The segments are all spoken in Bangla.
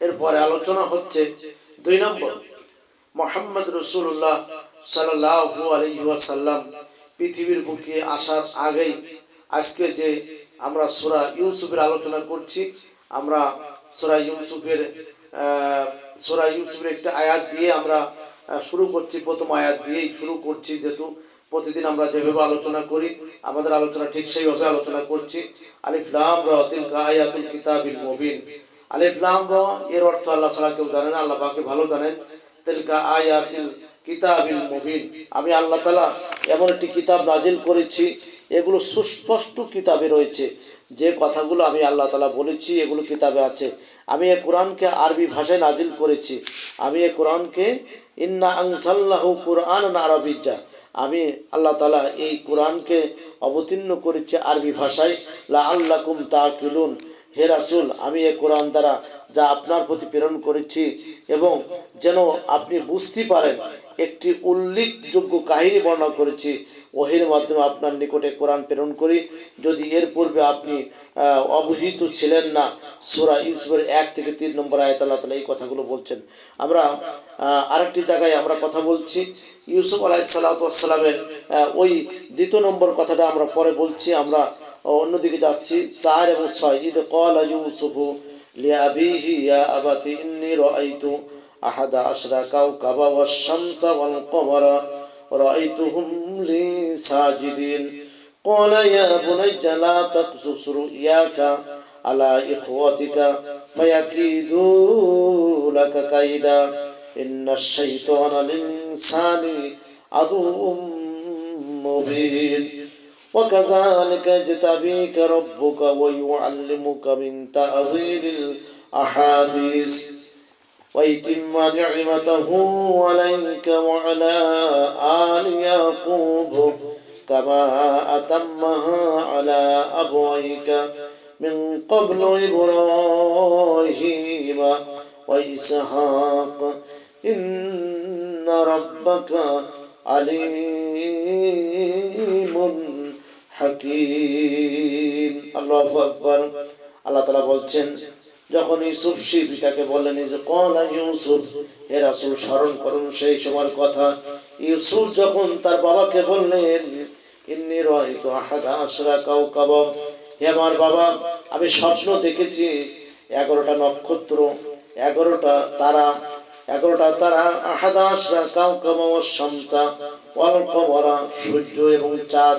এরপরে আলোচনা হচ্ছে দুই নম্বর, মোহাম্মদ রসুল্লাহ সাল্লাহু আলহিহাসাল্লাম পৃথিবীর বুকে আসার আগেই আজকে যে আমরা সুরা ইউসুফের আলোচনা করছি, আমরা সুরা ইউসুফের সুরা ইউসুফের একটা আয়াত দিয়ে আমরা শুরু করছি, প্রথম আয়াত দিয়েই শুরু করছি যেহেতু প্রতিদিন আমরা যেভাবে আলোচনা করি, আমাদের আলোচনা ঠিক সেইভাবে আলোচনা করছি। আলিফ লাম রা তিলকা আয়াতুল কিতাবিল মুবিন। আলিফ লাম এর অর্থ আল্লাহ ছাড়া কেউ জানে না, আল্লাহ পাকে ভালো জানেন। তিলকা আয়াতিল কিতাবিল মুবিন। আমি আল্লাহ তাআলা এমন একটি কিতাব নাজিল করেছি, এগুলো সুস্পষ্ট কিতাবে রয়েছে। যে কথাগুলো আমি আল্লাহ তাআলা বলেছি, এগুলো কিতাবে আছে। আমি এ কোরআনকে আরবি ভাষায় নাজিল করেছি। আমি এ কোরআনকে ইন্না আনসাল্লাহু কুরআন আরবিজ্জা আমি আল্লাহ তালা এই কোরআনকে অবতীর্ণ করেছি আরবি ভাষায়। লা আল্লাকুম তাকিলুন হে রাসুল, আমি এ কোরআন দ্বারা যা আপনার প্রতি প্রেরণ করেছি এবং যেন আপনি বুঝতে পারেন, একটি উল্লেখযোগ্য কাহিনী বর্ণনা করেছি। ওহির মাধ্যমে আপনার নিকটে কোরআন প্রেরণ করি। যদি এর পূর্বে আপনি অবহিত ছিলেন না, সুরা ইউসুফের এক থেকে তিন নম্বর আয়াত আল্লাহ তালা এই কথাগুলো বলছেন। আমরা আরেকটি জায়গায় আমরা কথা বলছি। ইউসুফ আলাইসাল্লামের ওই দ্বিতীয় নম্বর কথাটা আমরা পরে বলছি। আমরা অন্যদিকে যাচ্ছি চার এবং ছয় ঈদ কল ইউসুফু লিয়াবিহি ইয়া আবাতি ইন্নি রাআইতু আহাদা আশরা কাওকাবা ওয়াশ শামসা ওয়াল কমারা রাআইতুহুম লি সাজিদিন قال يا بني لا تقصص رؤياك على إخوتك فيكيدوا لك كيدا إن الشيطان للإنسان عدو مبين وكذلك يجتبيك ربك ويعلمك من تأويل الأحاديث. ويتم نعمته عليك وعلى آل يعقوب كما أتمها على أبويك من قبل إبراهيم وإسحاق. إن ربك عليم হাকিম। আল্লাহ আকবর। আল্লাহ তালা বলছেন, যখন ইউসুফ শিবিকাকে পিতাকে বললেন যে কন ইউসুফ? এ রাসুল, স্মরণ করুন সেই সময়ের কথা। ইউসুফ যখন তার বাবাকে বললেন, ইন্নি রহিত আহাদা আশরা কাউ কাব হে আমার বাবা, আমি স্বপ্ন দেখেছি, এগারোটা নক্ষত্র, এগারোটা তারা এগারোটা তারা, আহাদা আশরা কাউ কাব শামচা অল্প ভরা সূর্য এবং চাঁদ।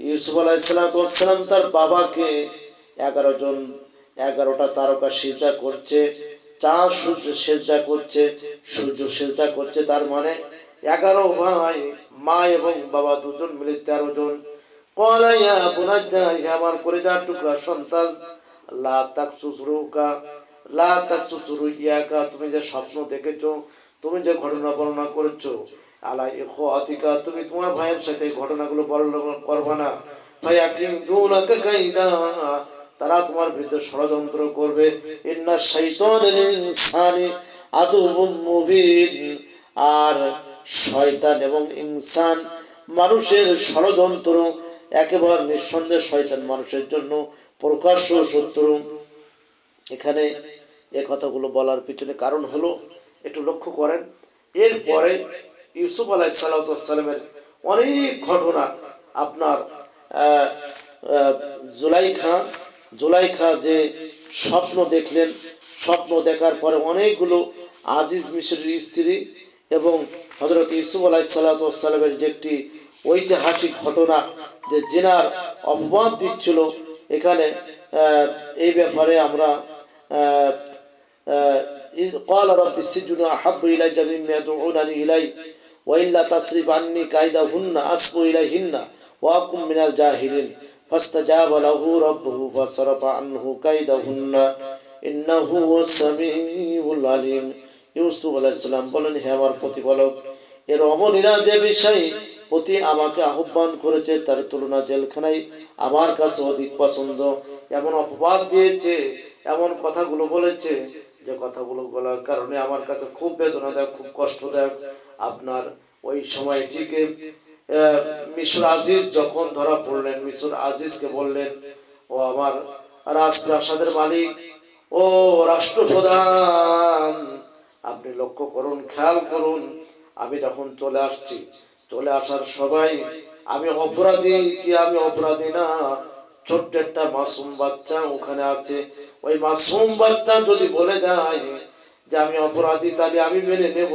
ইউসুফ আলাইসালাম তার বাবাকে এগারো জন, এগারোটা তারকা সিজা করছে চাঁদ সূর্য সেজা করছে, সূর্য সেজা করছে, তার মানে এগারো ভাই, মা এবং বাবা দুজন মিলে তেরো জন। আমার কলিজার টুকরা সন্তান, লা লা তুমি যে স্বপ্ন দেখেছ, তুমি যে ঘটনা বর্ণনা করেছ আলা ইখো তুমি তোমার ভাইয়ের সাথে ঘটনাগুলো বর্ণনা করবে না। আকিম দুনাকা কাইদা, তারা তোমার বিরুদ্ধে ষড়যন্ত্র করবে। ইন্না শাইতানুল ইনসানি মুবিন। আর শয়তান এবং ইনসান মানুষের ষড়যন্ত্র একেবারে নিঃসন্দেহে শয়তান মানুষের জন্য প্রকাশ্য শত্রু। এখানে এ কথাগুলো বলার পিছনে কারণ হলো, একটু লক্ষ্য করেন। এরপরে ইউসুফ আলাহ সাল্লামের অনেক ঘটনা আপনার আহ, আহ, জুলাইখা জুলাইখা যে স্বপ্ন দেখলেন স্বপ্ন দেখার পরে অনেকগুলো আজিজ মিশরের স্ত্রী এবং হজরত ইউসুফ আলাহ সাল্লামের যে একটি ঐতিহাসিক ঘটনা যে জেনার অপবাদ দিচ্ছিল এখানে আহ, এই ব্যাপারে আমরা আহ, آه، إذ قال رب السجن أحب إلي مما يدعونني إليه وإلا تصرف عني كيدهن أصب إليهن وأكن من الجاهلين فاستجاب له ربه فصرف عنه كيدهن إنه هو السميع العليم ইউসুফ আলাইসাল্লাম বলেন হে আমার প্রতিপালক এর অমনিরা যে বিষয় প্রতি আমাকে আহ্বান করেছে তার তুলনা জেলখানায় আমার কাছে অধিক পছন্দ এমন অপবাদ দিয়েছে এমন কথাগুলো বলেছে যে কথাগুলো বলার কারণে আমার কাছে খুব বেদনাদায়ক খুব কষ্টদায়ক। আপনার ওই সময়টিকে আহ, মিশর আজিজ যখন ধরা পড়লেন মিশর আজিজকে বললেন ও আমার রাজপ্রাসাদের মালিক ও রাষ্ট্রপ্রধান আপনি লক্ষ্য করুন খেয়াল করুন আমি যখন চলে আসছি চলে আসার সবাই আমি অপরাধী কি আমি অপরাধী? না ছোট্ট একটা মাসুম বাচ্চা ওখানে আছে। ওই মাসুম বাচ্চা যদি বলে যায় যে আমি অপরাধী, তাহলে আমি মেনে নেব।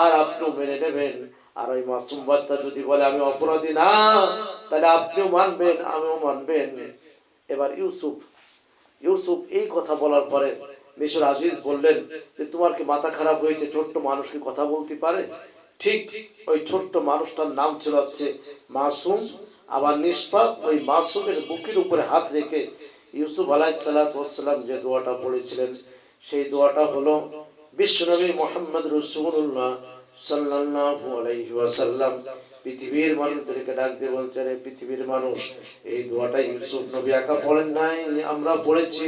আর আপনিও মেনে নেবেন। আর ওই মাসুম বাচ্চা যদি বলে আমি অপরাধী না, তাহলে আপনিও মানবেন, আমিও মানবেন। এবার ইউসুফ ইউসুফ এই কথা বলার পরে মিশর আজিজ বললেন যে, তোমার কি মাথা খারাপ হয়েছে? ছোট্ট মানুষ কি কথা বলতে পারে? ঠিক ওই ছোট্ট মানুষটার নাম ছিল হচ্ছে মাসুম আবার নিষ্পাপ ওই মাসুমের বুকের উপরে হাত রেখে ইউসুফ আলাইসাল্লাম যে দোয়াটা পড়েছিলেন সেই দোয়াটা হলো বিশ্বনবী মোহাম্মদ রসুল্লাহ সাল্লাল্লাহু আলাইহি ওয়াসাল্লাম পৃথিবীর মানুষদেরকে ডাক দিয়ে বলছে রে পৃথিবীর মানুষ এই দোয়াটা ইউসুফ নবী একা পড়েন নাই আমরা পড়েছি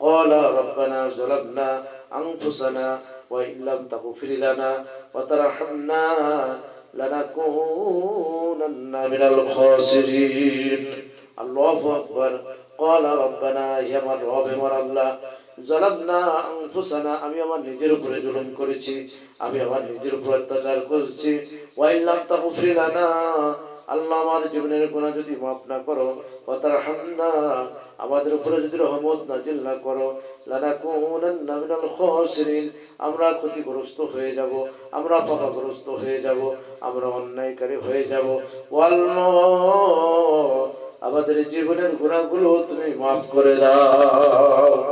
قال ربنا ظلمنا أنفسنا وإن لم تغفر لنا وترحمنا لنكونن من الخاسرين الله أكبر قال ربنا يا من رب مر الله জালামনা আনফুসানা আমি আমার নিজের উপরে জুলুম করেছি আমি আমার নিজের উপর অত্যাচার করেছি ওয়াইল্লাম তাগফির লানা আল্লাহ আমার জীবনের গুনাহ যদি মাফ না করো ওয়াতারহামনা আমাদের উপরে যদি রহমত নাজিল না করো আমরা ক্ষতিগ্রস্ত হয়ে যাব, আমরা পাপাগ্রস্ত হয়ে যাব, আমরা অন্যায়কারী হয়ে যাব। ওয়াল আমাদের জীবনের গুণাগুলো তুমি মাফ করে দাও।